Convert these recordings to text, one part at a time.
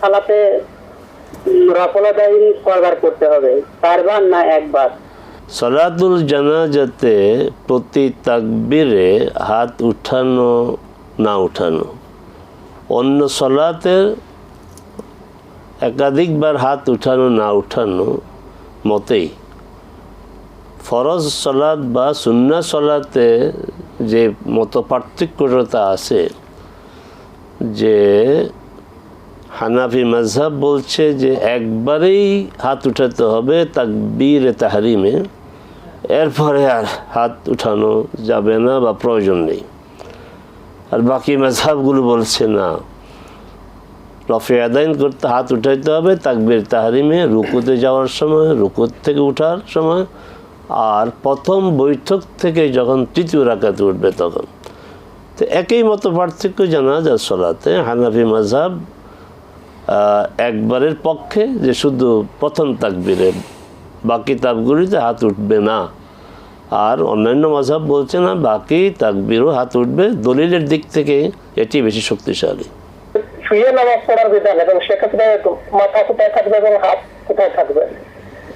সালাতে কয়বার করতে হবে চারবার না একবার। জানাজাতে প্রতি তাকবিরে হাত উঠানো না উঠানো। অন্য সলাতের একাধিকবার হাত উঠানো না উঠানো মতেই। ফরজ সলাদ বা সুন্না সলাতে যে মত পার্থক্যতা আছে, যে হানাফি মাঝহাব বলছে যে একবারেই হাত উঠাতে হবে তাক তাকবীর তাহারিমে এরপরে আর হাত উঠানো যাবে না বা প্রয়োজন নেই। আর বাকি মাঝহাবগুলো বলছে না। রফে আদায়ন করতে হাত উঠাইতে হবে তাকবীর তাহারিমে রুকুতে যাওয়ার সময় রুকুত থেকে উঠার সময় আর প্রথম বৈঠক থেকে যখন তৃতীয় রাকাতে উঠবে তখন। তো একই মতো পার্থক্য জানা যায় সলাতে। হানাফি মাঝহাব আহ, একবারের পক্ষে যে শুধু প্রথম তাকবীরে বাকি তাকগুলিতে হাত উঠবে না। আর অন্যান্য মাঝহাব বলছে না বাকি তাকবিরও হাত উঠবে। দলিলের দিক থেকে এটি বেশি শক্তিশালী।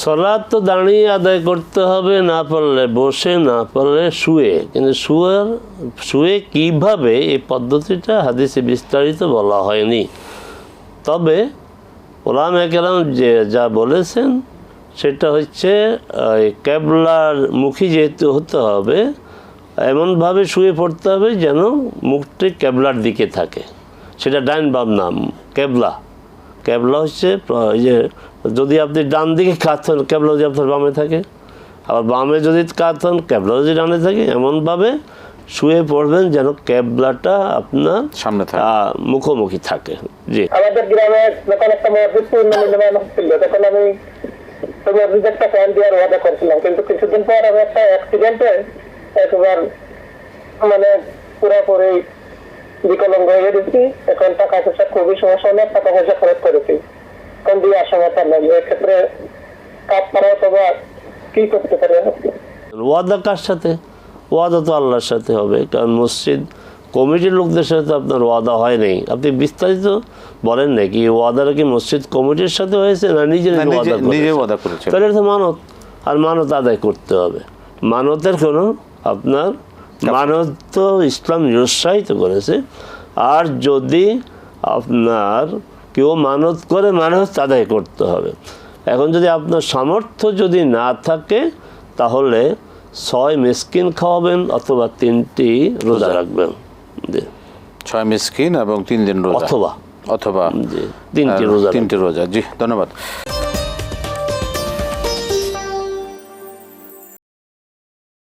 সলাদ তো দাঁড়িয়ে আদায় করতে হবে না পারলে বসে না পারলে শুয়ে। কিন্তু শুয়ার শুয়ে কীভাবে এই পদ্ধতিটা হাদিসে বিস্তারিত বলা হয়নি। তবে ওলাম একরাম যে যা বলেছেন, সেটা হচ্ছে ক্যাবলার মুখী যেহেতু হতে হবে, এমনভাবে শুয়ে পড়তে হবে যেন মুখটি ক্যাবলার দিকে থাকে। সেটা ডাইন বাম নাম ক্যাবলা ক্যাবলা হচ্ছে যে যদি আপনি ডান দিকে কাত হন ক্যাবলা যদি আপনার বামে থাকে। আবার বামে যদি কাত হন ক্যাবলা যদি ডানে থাকে, এমনভাবে শুয়ে পড়বেন যেন ক্যাবলাটা আপনার সামনে থাকে। মুখোমুখি থাকে। জি। আমাদের গ্রামে যখন একটা মসজিদ পুনর্নির্মাণ হচ্ছিল তখন আমি ওই একটা ফ্যান দেওয়ার ওয়াদা করছিলাম কিন্তু কিছুদিন পর আমি একটা অ্যাক্সিডেন্টে একবার মানে পুরোপুরি বিকলঙ্গ হয়ে গেছি। এখন টাকা পয়সা খুবই সমস্যা অনেক টাকা পয়সা খরচ করেছি। এখন দিয়ে আসার মতো নাই। এক্ষেত্রে কাজ করা অথবা কি করতে পারে? ওয়াদা কার সাথে? ওয়াদা তো আল্লাহর সাথে হবে কারণ মসজিদ কমিটির লোকদের সাথে তো আপনার ওয়াদা হয় নাই আপনি বিস্তারিত বলেন নাকি ওয়াদাটা কি মসজিদ কমিটির সাথে হয়েছে না নিজে না, নিজে নিজে- ওয়াদা নিজে করেছেন? ওয়াদা করেছেন। তাহলে তো মানত আর মানত আদায় করতে হবে মানতের কোনো আপনার মানত তো ইসলাম নিরুৎসাহিত করেছে আর যদি আপনার কেউ মানত করে মানত আদায় করতে হবে এখন যদি আপনার সামর্থ্য যদি না থাকে তাহলে ছয় মিসকিন খাওয়াবেন অথবা তিনটি রোজা রাখবেন। জি। ছয় মিসকিন এবং তিন দিন রোজা। অথবা। অথবা তিনটি রোজা তিনটি রোজা। জি ধন্যবাদ।